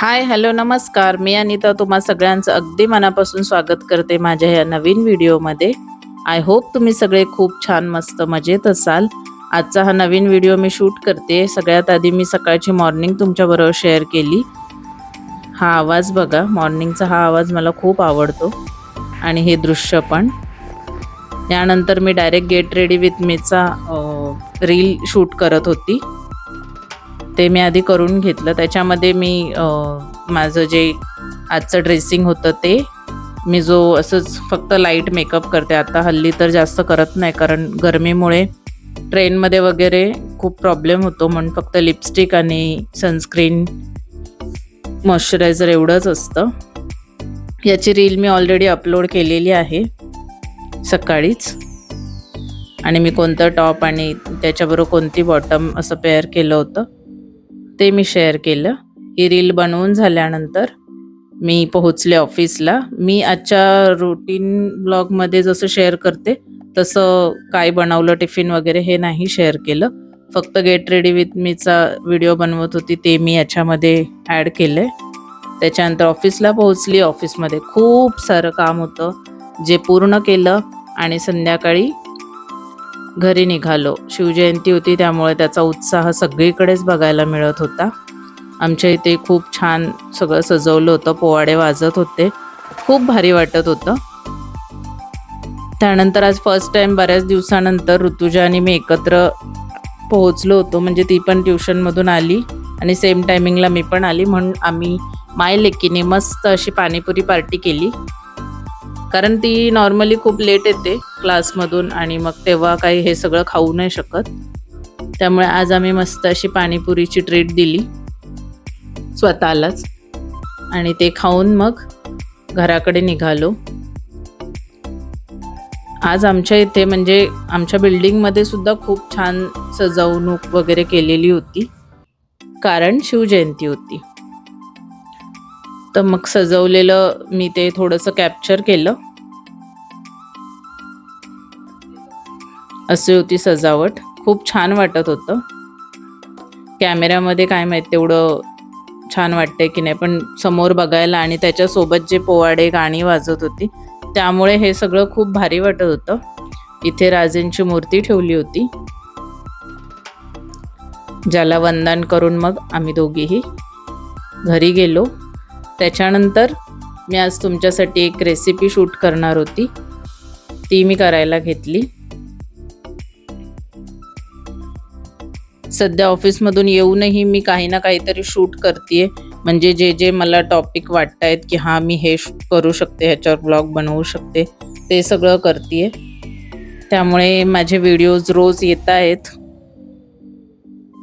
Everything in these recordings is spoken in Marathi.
हाय हॅलो नमस्कार. मी अनिता तुम्हा सगळ्यांचं अगदी मनापासून स्वागत करते माझ्या या नवीन व्हिडिओमध्ये. आय होप तुम्ही सगळे खूप छान मस्त मजेत असाल. आजचा हा नवीन व्हिडिओ मी शूट करते. सगळ्यात आधी मी सकाळची मॉर्निंग तुमच्याबरोबर शेअर केली. हा आवाज बघा मॉर्निंगचा हा आवाज मला खूप आवडतो. आणि हे दृश्य पण. त्यानंतर मी डायरेक्ट गेट रेडी विथ मीचा रील शूट करत होती. ते मी आधी करून घेतलं. त्याच्यामध्ये मी माझं जे आजचं ड्रेसिंग होतं ते मी जो असंच फक्त लाइट मेकअप करते. आता हल्ली तर जास्त करत नाही कारण गरमीमुळे ट्रेनमध्ये वगैरे खूप प्रॉब्लेम होतो म्हणून फक्त लिपस्टिक आणि सनस्क्रीन मॉइश्चरायझर एवढंच असतं. याची रील मी ऑलरेडी अपलोड केलेली आहे सकाळीच. आणि मी कोणतं टॉप आणि त्याच्याबरोबर कोणती बॉटम असं पेअर केलं होतं. ते मी शेअर केलं. ही रील बनवून झाल्यानंतर मी पोहोचले ऑफिसला मी आजच्या रुटीन ब्लॉगमध्ये जसं शेअर करते तसं काय बनवलं टिफिन वगैरे हे नाही शेअर केलं. फक्त गेट रेडी विथ मीचा व्हिडिओ बनवत होती ते मी याच्यामध्ये ॲड केलं आहे त्याच्यानंतर ऑफिसला पोहोचली. ऑफिसमध्ये खूप सारं काम होतं जे पूर्ण केलं आणि संध्याकाळी घरी निघालो. शिवजयंती होती त्यामुळे त्याचा उत्साह सगळीकडेच बघायला मिळत होता. आमच्या इथे खूप छान सगळं सजवलं होतं पोवाडे वाजत होते. खूप भारी वाटत होतं. त्यानंतर आज फर्स्ट टाईम बऱ्याच दिवसानंतर ऋतुजा आणि मी एकत्र पोहोचलो होतो. म्हणजे ती पण ट्युशनमधून आली आणि सेम टायमिंगला मी पण आली. म्हणून आम्ही माय लेकीने मस्त अशी पाणीपुरी पार्टी केली. कारण ती नॉर्मली खूप लेट येते क्लासमधून आणि मग तेव्हा काही हे सगळं खाऊ नाही शकत. त्यामुळे आज आम्ही मस्त अशी पाणीपुरीची ट्रीट दिली. स्वतःलाच. आणि ते खाऊन मग घराकडे निघालो. आज आमच्या इथे म्हणजे आमच्या बिल्डिंगमध्ये सुद्धा खूप छान सजवणूक वगैरे केलेली होती. कारण शिवजयंती होती. तर मग सजवलेलं मी ते थोडंसं कॅप्चर केलं. अशी होती सजावट. खूप छान वाटत होतं. कॅमेऱ्यामध्ये काय माहीत तेवढं छान वाटतंय की नाही पण समोर बघायला आणि त्याच्यासोबत जे पोवाडे गाणी वाजत होती त्यामुळे हे सगळं खूप भारी वाटत होतं. इथे राजेंची मूर्ती ठेवली होती. ज्याला वंदन करून मग आम्ही दोघीही घरी गेलो. त्याच्यानंतर मी आज तुमच्यासाठी एक रेसिपी शूट करणार होती. ती मी करायला घेतली. सध्या ऑफिसमधून येऊनही मी काही ना काहीतरी शूट करते म्हणजे जे जे मला टॉपिक वाटत आहेत की हां मी हे करू शकते ह्याच्यावर ब्लॉग बनवू शकते ते सगळं करते त्यामुळे माझे व्हिडिओज रोज येत आहेत.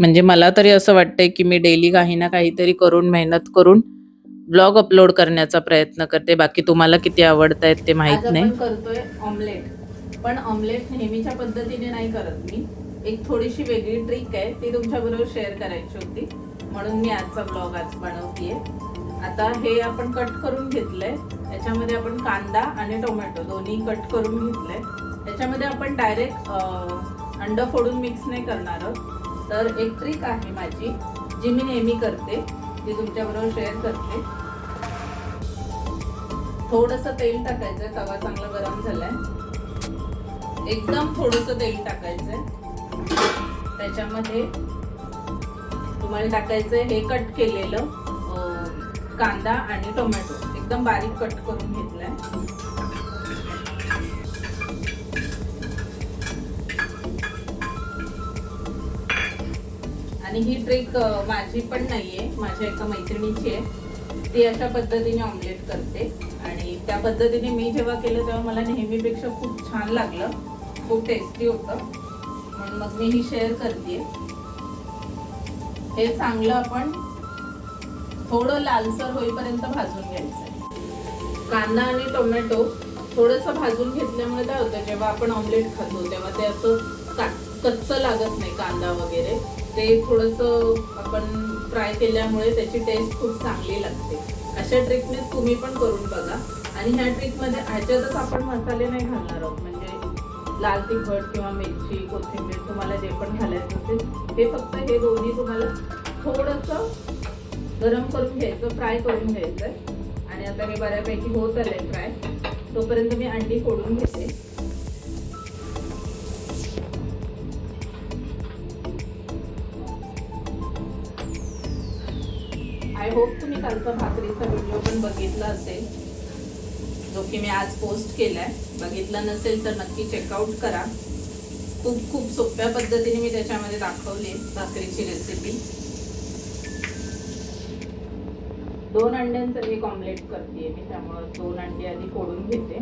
म्हणजे मला तरी असं वाटतंय की मी डेली काही ना काहीतरी करून मेहनत करून ब्लॉग अपलोड करण्याचा प्रयत्न करते. बाकी तुम्हाला किती आवडत आहेत ते माहीत नाही. करतोय ऑमलेट पण ऑमलेट नेहमीच्या पद्धतीने नाही करत मी. एक थोडीशी वेगळी ट्रिक आहे. ती तुमच्या बरोबर शेअर करायची होती. म्हणून मी आजचा ब्लॉग आज बनवतीये. आता हे आपण कट करून घेतलंय. त्याच्यामध्ये आपण कांदा आणि टोमॅटो दोन्ही कट करून घेतलंय. त्याच्यामध्ये आपण डायरेक्ट अंड फोडून मिक्स नाही करणार आहोत. तर एक ट्रिक आहे माझी जी मी नेहमी करते. मी तुमच्याबरोबर शेअर करते. थोडस तेल टाकायचं तवा चांगला गरम झालाय. एकदम थोडस तेल टाकायचंय. त्याच्यामध्ये तुम्हाला टाकायचंय हे कट केलेलं कांदा आणि टोमॅटो. एकदम बारीक कट करून घेतलाय. आणि ही ट्रिक माझी पण नाहीये. माझ्या एका मैत्रिणीची आहे. ती अशा पद्धतीने ऑमलेट करते. आणि त्या पद्धतीने मी जेव्हा केलं तेव्हा मला नेहमीपेक्षा खूप छान लागलं. खूप टेस्टी होतं. म्हणून मग मी ही शेअर करते हे चांगलं आपण थोडं लालसर होईपर्यंत भाजून घ्यायचं कांदा आणि टोमॅटो थोडंसं भाजून घेतल्यामुळे काय होतं जेव्हा आपण ऑमलेट खातो तेव्हा ते असं कच्चं लागत नाही कांदा वगैरे. ते थोडंसं आपण फ्राय केल्यामुळे त्याची टेस्ट खूप चांगली लागते. अशा ट्रिकने तुम्ही पण करून बघा. आणि ह्या ट्रिकमध्ये ह्याच्यातच आपण मसाले नाही घालणार आहोत. म्हणजे लाल तिखट किंवा मिरची कोथिंबीर तुम्हाला जे पण घालायचं असेल ते फक्त हे दोन्ही तुम्हाला थोडंसं गरम करून घ्यायचं फ्राय करून घ्यायचं आणि आता हे बऱ्यापैकी होत आलंय फ्राय तोपर्यंत मी अंडी फोडून घेते. कालचा भाकरीचा व्हिडिओ पण बघितला असेल. जो की मी आज पोस्ट केलाय. बघितला नसेल तर नक्की चेकआउट करा. खूप खूप सोप्या पद्धतीने मी त्याच्यामध्ये दाखवली भाकरीची रेसिपी दोन अंड्यांचं एक ऑमलेट करते मी त्यामुळं दोन अंडी आधी फोडून घेते.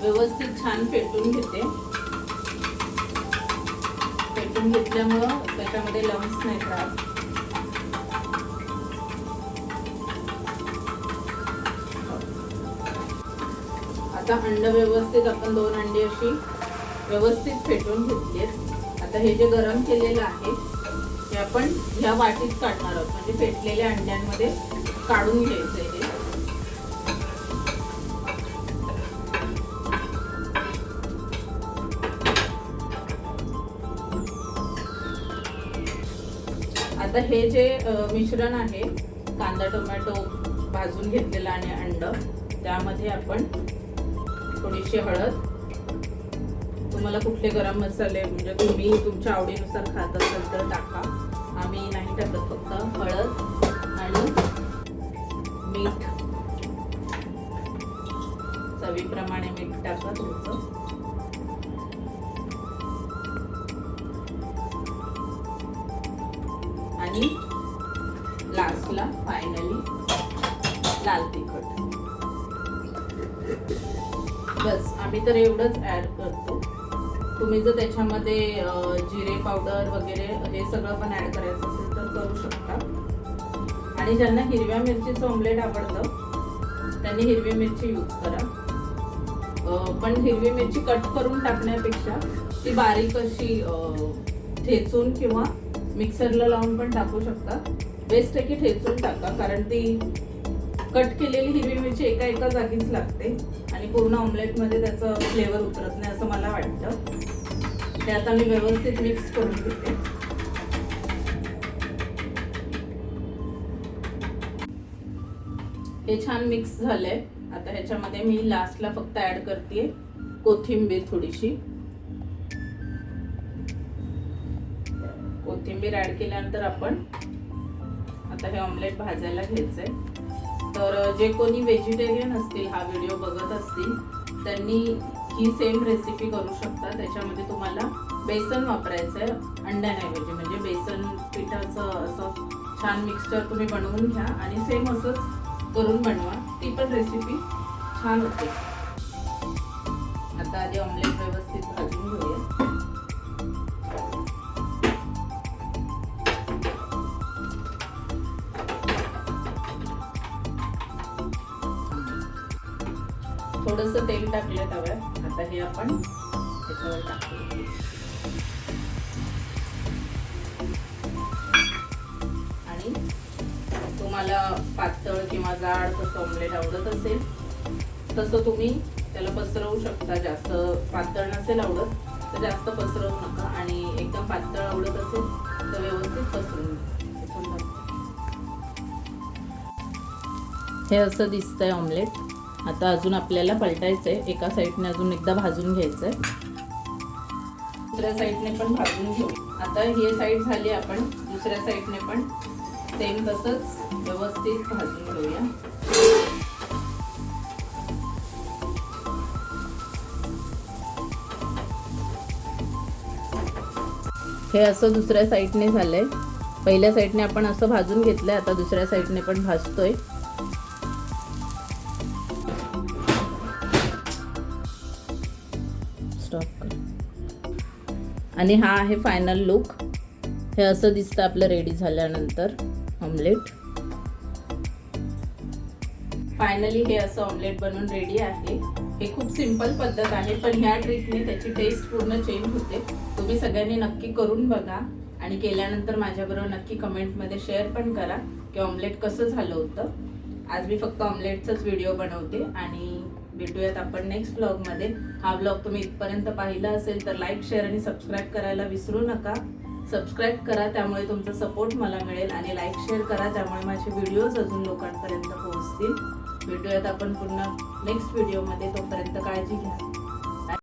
व्यवस्थित छान फेटून घेते. फेटून घेतल्यामुळं त्याच्यामध्ये लम्स नाही राहत. आता अंड व्यवस्थित आपण दोन अंडी अशी व्यवस्थित फेटून घेतली आता हे जे गरम केलेलं आहे हे आपण ह्या वाटीत काढणार आहोत. म्हणजे फेटलेल्या अंड्यांमध्ये काढून घ्यायचं हे. आता हे जे मिश्रण आहे कांदा टोमॅटो भाजून घेतलेलं आणि अंड त्यामध्ये आपण थोडीशी हळद? तुम्हाला कुठले गरम मसाले म्हणजे तुम्ही तुमच्या आवडीनुसार खात असाल तर टाका. आम्ही नाही टाकत फक्त हळद आणि मीठ. चवीप्रमाणे मीठ टाका तुमचं. आणि लास्टला फायनली लाल तिखट. आम्ही तर एवढंच ऍड करतो. तुम्ही जर त्याच्यामध्ये जिरे पावडर वगैरे हे सगळं पण ऍड करायचं असेल तर करू शकता. आणि ज्यांना हिरव्या मिरचीचं ऑमलेट आवडतं त्यांनी हिरवी मिरची यूज करा. अं, पण हिरवी मिरची कट करून टाकण्यापेक्षा ती बारीक अशी अं, ठेचून किंवा मिक्सरला लावून पण टाकू शकता. बेस्ट आहे की ठेचून टाका कारण ती कट केलेली हिरवी मिरची एका एका जागीच लागते. आणि पूर्ण ऑमलेटमध्ये त्याचं फ्लेवर उतरत नाही असं मला वाटतं. ते आता मी व्यवस्थित मिक्स करून घेते. हे छान मिक्स झालंय. आता ह्याच्यामध्ये मी लास्टला फक्त ऍड करते कोथिंबीर थोडीशी. कोथिंबीर ऍड केल्यानंतर आपण आता हे ऑमलेट भाजायला घ्यायचंय. तर जे कोणी व्हेजिटेरियन असतील हा व्हिडिओ बघत असतील त्यांनी ही सेम रेसिपी करू शकता. त्याच्यामध्ये तुम्हाला बेसन वापरायचं आहे अंड्याऐवजी. म्हणजे बेसन पिठाचं असं छान मिक्सचर तुम्ही बनवून घ्या आणि सेम असंच करून बनवा. ती पण रेसिपी छान होते. आता आधी ऑमलेट थोडस तेल टाकलं तव्यात. आता हे आपण त्याच्यावर टाकू आणि तुम्हाला पातळ किंवा जाड कसं ऑमलेट आवडत असेल तसं तुम्ही त्याला पसरवू शकता. जास्त पातळ नसेल आवडत तर जास्त पसरवू नका. आणि एकदम पातळ आवडत असेल तर व्यवस्थित पसरून हे असं दिसतंय ऑमलेट आता अजून आपल्याला पलटायचं आहे एका साईडने अजून एकदा भाजून घ्यायचं आहे दुसऱ्या साईडने पण भाजून घेऊ. आता ही साईड झाली आपण. दुसऱ्या साईडने पण सेम तसंच व्यवस्थित भाजून घेऊया. हे असं दुसऱ्या साईडने झालंय. पहिल्या साईडने आपण असं भाजून घेतलंय. आता दुसऱ्या साईडने पण भाजतोय. आणि हा आहे फायनल लुक हे असं दिसतं आपलं रेडी झाल्यानंतर ऑमलेट फायनली हे असं ऑमलेट बनवून रेडी आहे. हे खूप सिंपल पद्धत आहे पण ह्या ट्रिकने त्याची टेस्ट पूर्ण चेंज होते. तुम्ही सगळ्यांनी नक्की करून बघा आणि केल्यानंतर माझ्याबरोबर नक्की कमेंटमध्ये शेअर पण करा की ऑमलेट कसं झालं होतं. आज मी फक्त ऑमलेटचाच व्हिडिओ बनवते आणि भेटूयात आपण नेक्स्ट ब्लॉगमध्ये हा ब्लॉग तुम्ही इथपर्यंत पाहिला असेल तर लाईक शेअर आणि सबस्क्राईब करायला विसरू नका. सबस्क्राईब करा त्यामुळे तुमचा सपोर्ट मला मिळेल आणि लाईक शेअर करा त्यामुळे माझे व्हिडिओज अजून लोकांपर्यंत पोहोचतील. भेटूयात आपण पुन्हा नेक्स्ट व्हिडिओमध्ये तोपर्यंत काळजी घ्या.